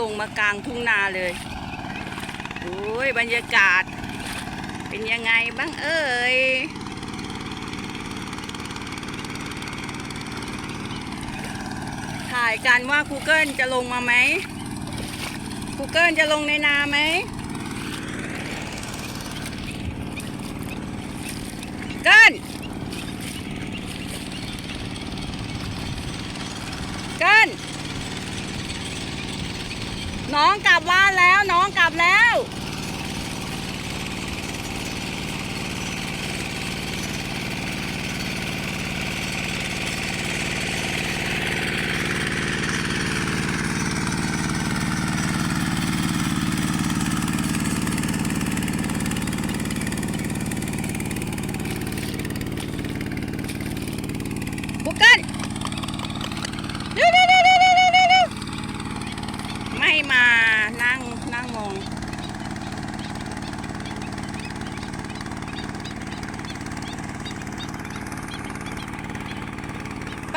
ลงมากลางทุ่งนาเลยโอ้ยบรรยากาศ เป็นยังไงบ้างเอ่ยถ่ายกันว่า Google จะลงมาไหม Google จะลงในนาไหมเกินเกิน น้องกลับบ้านแล้วน้องกลับ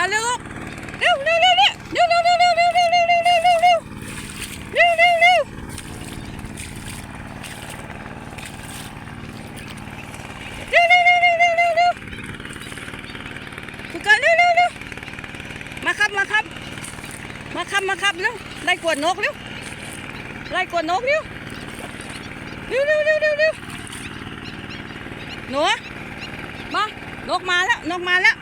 มาเร็วเร็วเร็วเร็วเร็วเร็วเร็วเร็วเร็วเร็วเร็วเร็วเร็วเร็วเร็วเร็วเร็วเร็วเร็วมาครับมาครับมาครับมาครับเร็วไล่กวนนกเร็วไล่กวนนกเร็วเร็วเร็วเร็วเร็วเร็วหนูมานกมาแล้วนกมาแล้ว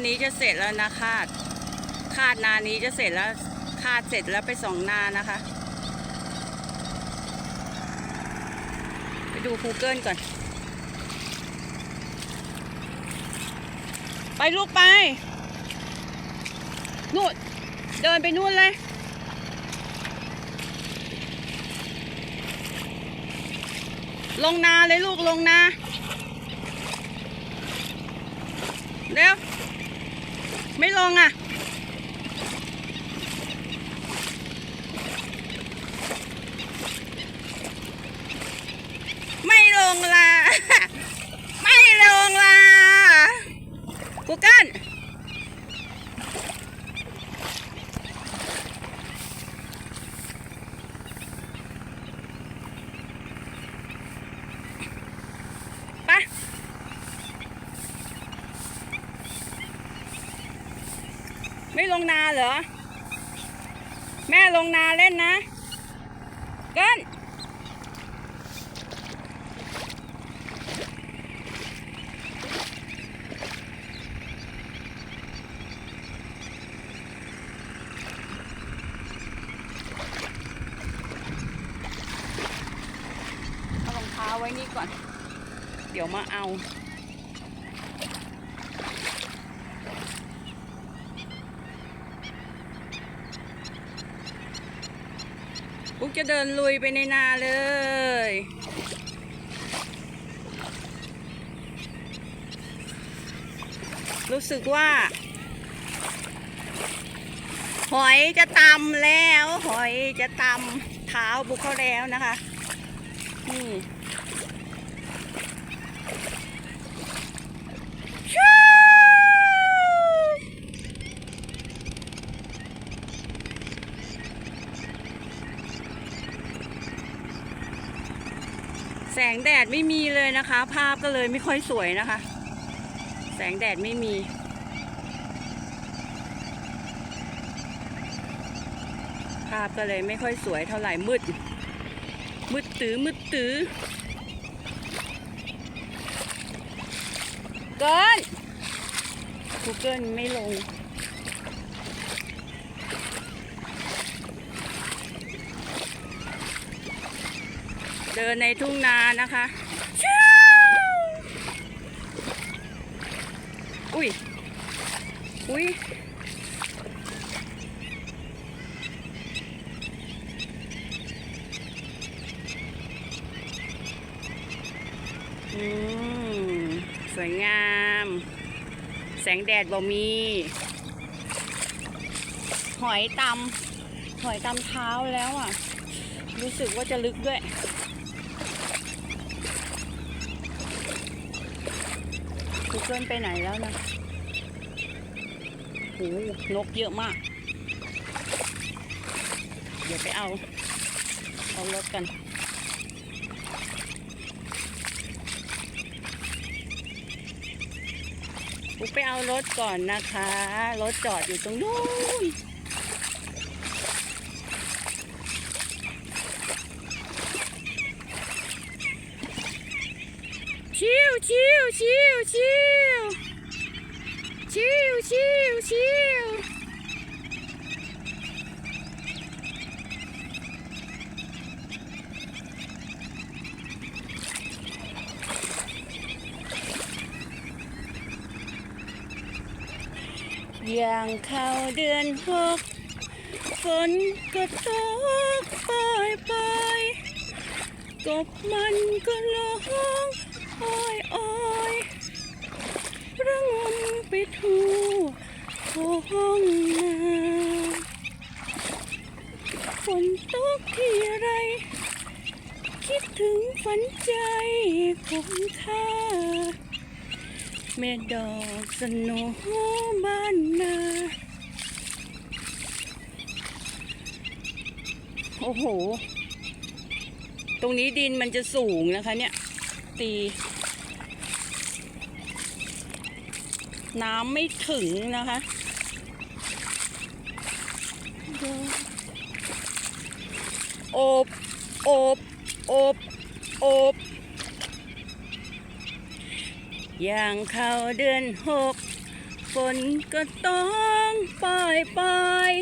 นนี้จะเสร็จแล้วนะคาด คาดนานี้จะเสร็จแล้ว คาดเสร็จแล้วไปสองนานะคะ ไปดู Google ก่อน ไปลูกไป นู่น เดินไปนู่นเลยลงนาเลยลูกลงนาเร็ว ไม่ลงอะ ไม่ลงละไม่ลงล่ะกูเกิลไป ไม่ลงนาเหรอ แม่ลงนาเล่นนะ เกินเอารองเท้าไว้นี่ก่อน เดี๋ยวมาเอา ปุ๊กจะเดินลุยไปในนาเลย รู้สึกว่า หอยจะตำแล้ว หอยจะตำเท้าบุกเข้าแล้วนะคะ นี่ชู่ แสงแดดไม่มีเลยนะคะ ภาพก็เลยไม่ค่อยสวยนะคะ แสงแดดไม่มี ภาพก็เลยไม่ค่อยสวยเท่าไหร่มืด มืดตื้อมืดตื้อเกิน Google ไม่ลง เดินในทุ่งนานะคะอุ้ย อุ้ย อืม สวยงาม แสงแดดบ่มี หอยตำหอยตำเท้าแล้วอะ รู้สึกว่าจะลึกด้วย เพื่อนไปไหนแล้วนะโหนกเยอะมาก เดี๋ยวไปเอา เอารถกันปุ๊ไปเอารถก่อนนะคะ รถจอดอยู่ตรงนู้น ชิวชิวชิวชิวชิวชิวชิว อย่างเข้าเดือนหกฝนก็ตกปล่อยปล่อยกบมันก็ร้องอ้อยอ้อยระงมไปทั่วท้องนาฝนตกที่ไร คิดถึงฝันใจของข้า แม่ดอกสโนบ้านนาโอ้โห ตรงนี้ดินมันจะสูงนะคะเนี่ย ตี น้ำไม่ถึงนะคะโอบ โอบ โอบ โอบ อย่างเข้าเดือนหกฝนก็ต้องปล่อยปล่อย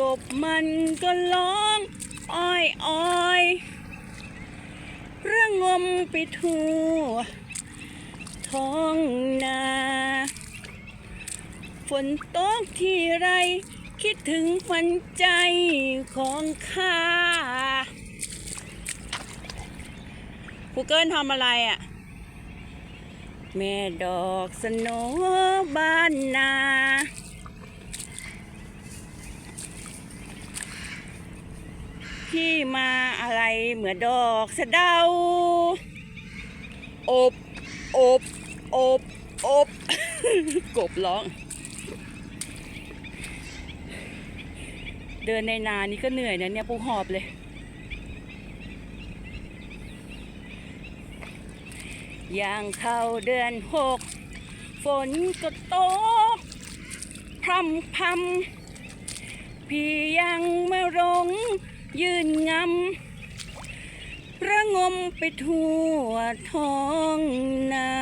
กบมันก็ร้องอ้อยอ้อยระงมไปทั่วท้องนา ฝนตกที่ไร คิดถึงฝันใจของข้าครูเกิลทำอะไรอะ แม่ดอกสโนบ้านนาที่มาอะไรเหมือนดอกสะเดา อบ อบ อบ อบ กบร้อง เดินในนานี่ก็เหนื่อยนะเนี่ยปูหอบเลย อย่างเข้าเดือนหก ฝนก็ตกพรำพำพี่ยังไม่รงยืนงำระงมไปทั่วท้องนา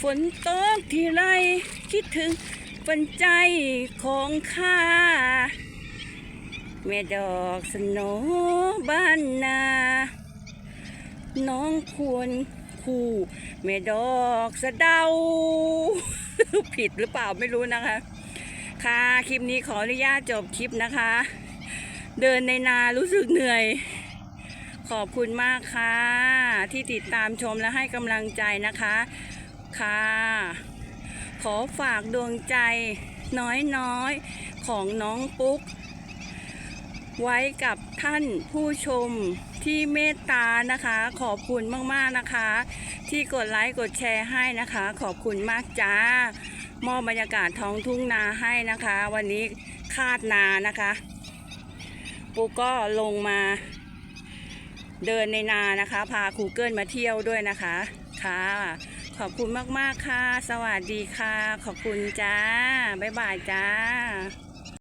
ฝนตกทีไรคิดถึงฝันใจของข้า แม่ดอกสนบ้านนา น้องควรคู่แม่ดอกสะเดา ผิดหรือเปล่าไม่รู้นะคะ ค่ะคลิปนี้ขออนุญาตจบคลิปนะคะ เดินในนารู้สึกเหนื่อย ขอบคุณมากค่ะ ที่ติดตามชมและให้กำลังใจนะคะค่ะ ขอฝากดวงใจน้อยๆของน้องปุ๊ก ไว้กับท่านผู้ชม ที่เมตตานะคะ ขอบคุณมากๆนะคะ ที่กดไลค์กดแชร์ให้นะคะ ขอบคุณมากจ้ามอบบรรยากาศท้องทุ่งนาให้นะคะ วันนี้คาดนานะคะปูก็ลงมาเดินในนานะคะ พาครูเกิลมาเที่ยวด้วยนะคะค่ะ ขอบคุณมาก ๆ ค่ะ สวัสดีค่ะ ขอบคุณจ้า บ๊ายบายจ้า